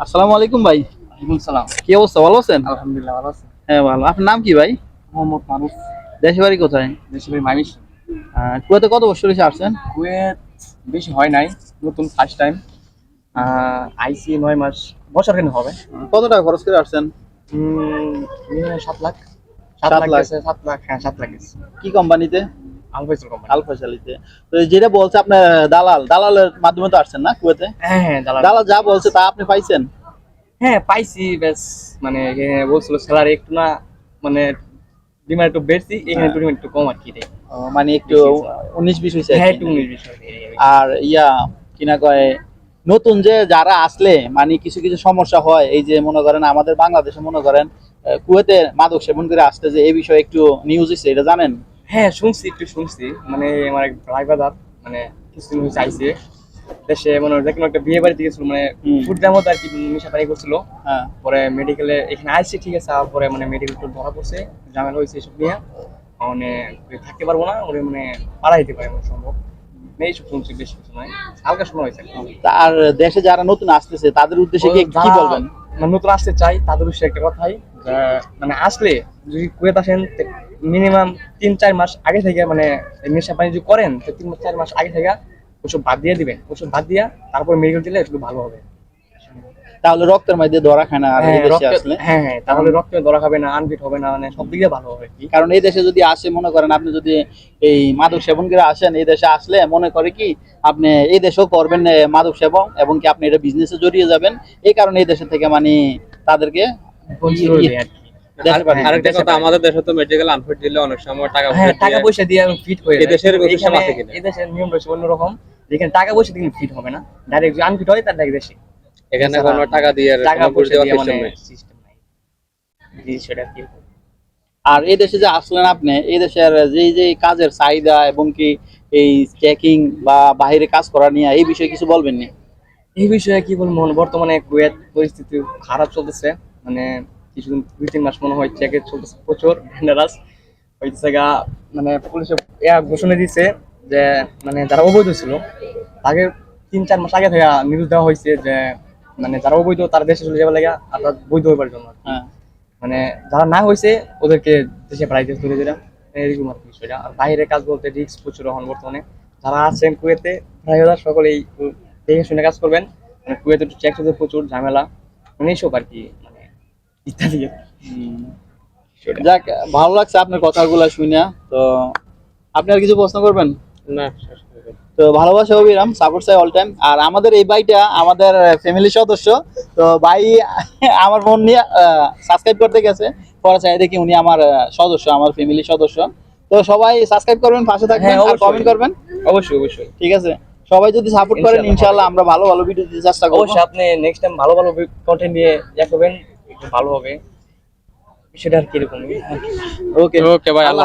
আসসালামু আলাইকুম ভাই। ওয়ালাইকুম সালাম। কি অবস্থা? ভালো আছেন? আলহামদুলিল্লাহ ভালো আছি। হ্যাঁ ভালো। আপনার নাম কি ভাই? মোহাম্মদ মারুফ। দেশে বাড়ি কোথায়? দেশে বাড়ি মাইমিস আহ, কুয়েতে কত বছর এসে আসছেন? কুয়েত বেশি হয় নাই নতুন ফার্স্ট টাইম আইসি নয় মাস। বছর কেন হবে। কত টাকা খরচ করে আসছেন? সাত লাখ। সাত লাখ। সাত লাখ হ্যাঁ সাত লাখ কি কোম্পানিতে? আলফাইসুল কোম্পানি আলফা তো যেটা বলছে আপনার দালাল দালালের মাধ্যমে তো আসছেন না কুয়েতে? হ্যাঁ হ্যাঁ দালাল। দালাল যা বলছে তা আপনি পাইছেন? হ্যাঁ পাইছি বেশ মানে বলছিল স্যালারি একটু না মানে ডিমান্ড একটু বেশি এখানে একটু একটু কম আর কি মানে একটু উনিশ বিশ হয়েছে হ্যাঁ একটু উনিশ বিশ আর ইয়া কিনা কয় নতুন যে যারা আসলে মানে কিছু কিছু সমস্যা হয় এই যে মনে করেন আমাদের বাংলাদেশে মনে করেন কুয়েতে মাদক সেবন করে আসতে যে এই বিষয়ে একটু নিউজ হচ্ছে এটা জানেন? হ্যাঁ শুনছি একটু শুনছি। মানে আমার এক ভাই বাদার মানে কিছুদিন হয়েছে আইসে। দেশে মানে কোনো একটা বিয়ে বাড়িতে গেছিল মানে। ফুড মতো আর কি নেশা পানি করছিল। হ্যাঁ। পরে মেডিকেলে এখানে আইসি ঠিক আছে পরে মানে মেডিকেল টুর ধরা পড়ছে ঝামেলা হয়েছে এসব নিয়ে। মানে থাকতে পারব না ওরে মানে পাড়া দিতে পারে সম্ভব। মানে এইসব শুনছি বেশি কিছু নয়। হালকা শোনা হয়েছে আর দেশে যারা নতুন আসতেছে তাদের উদ্দেশ্যে কি কি বলবেন? মানে নতুন আসতে চাই তাদের উদ্দেশ্যে একটা কথাই মানে আসলে যদি কুয়েত আসেন মিনিমাম তিন চার মাস আগে থেকে মানে নেশা পানি যদি করেন তো তিন চার মাস আগে থেকে ওসব বাদ দিয়ে দিবেন। ওসব বাদ দিয়া তারপর মেডিকেল দিলে একটু ভালো হবে। তাহলে রক্তের মধ্যে ধরা খায় না আর হ্যাঁ, দেশে আসলে? হ্যাঁ হ্যাঁ তাহলে রক্তে ধরা খাবে না আনফিট হবে না মানে সব দিকে ভালো হবে কি। কারণ এই দেশে যদি আসে মনে করেন আপনি যদি এই মাদক সেবন করে আসেন এই দেশে আসলে মনে করে কি আপনি এই দেশেও করবেন মাদক সেবন এবং কি আপনি এটা বিজনেসে জড়িয়ে যাবেন। এই কারণে এই দেশে থেকে মানে তাদেরকে আর কি দেশে আরেকটা কথা আমাদের দেশে তো মেডিকেল আনফিট দিলে অনেক সময় টাকা হ্যাঁ টাকা পয়সা দিয়ে ফিট হয়ে যায়। এদেশের কিন্তু আছে কিনা? এদেশের নিয়ম রয়েছে অন্যরকম। যেখানে টাকা পয়সা দিয়ে ফিট হবে না ডাইরেক্ট আনফিট হয় তার ডাইরেক্ট দেশে। এখানে কোনো টাকা দিয়ে টাকা পয়সা দিয়ে মানে সিস্টেম নাই। জি কি আর এই দেশে যে আসলেন আপনি এই দেশের যে যে কাজের চাহিদা এবং কি এই চেকিং বা বাইরে কাজ করা নিয়ে এই বিষয়ে কিছু বলবেন নি এই বিষয়ে কি বলব মানে বর্তমানে কুয়েত পরিস্থিতি খারাপ চলতেছে। মানে কিছুদিন দুই তিন মাস মনে হয় চেকে চলতেছে প্রচুর মানে পুলিশে ইয়া ঘোষণা দিছে যে মানে যারা অবৈধ ছিল তাকে তিন চার মাস আগে থেকে নিউজ দেওয়া হয়েছে যে মানে যারা অবৈধ তারা দেশে চলে যাবে লাগে অর্থাৎ বৈধ হবার জন্য হ্যাঁ। মানে যারা না হয়েছে ওদেরকে দেশে পাঠাইতে তুলে দিলাম এরকম আর বিষয়টা। আর বাইরে কাজ বলতে রিক্স প্রচুর এখন বর্তমানে। যারা আছেন কুয়েতে প্রায় ওরা সকলেই দেখে শুনে কাজ করবেন। মানে কুয়েতে একটু চেক প্রচুর ঝামেলা। মানে এইসব আর কি। ইত্যাদি। যাক ভালো লাগছে আপনার কথাগুলো শুনে তো আপনি আর কিছু প্রশ্ন করবেন? না। তো ভালোবাসা অবিরাম সাপোর্ট চাই অল টাইম আর আমাদের এই ভাইটা আমাদের ফ্যামিলি সদস্য। তো ভাই আমার ফোন নিয়ে সাবস্ক্রাইব করতে গেছে। পরে চাই দেখি উনি আমার সদস্য আমার ফ্যামিলি সদস্য। তো সবাই সাবস্ক্রাইব করবেন পাশে থাকবেন হ্যাঁ, আর অবশ্যই। কমেন্ট করবেন। অবশ্যই অবশ্যই। ঠিক আছে? সবাই যদি সাপোর্ট করেন ইনশাআল্লাহ। আমরা ভালো ভালো ভিডিও দিতে চেষ্টা করব। অবশ্যই আপনি নেক্সট টাইম ভালো ভালো কন্টেন্ট নিয়ে করবেন ভালো হবে। সেটা আর কীরকম? ওকে ওকে ভাই আল্লাহ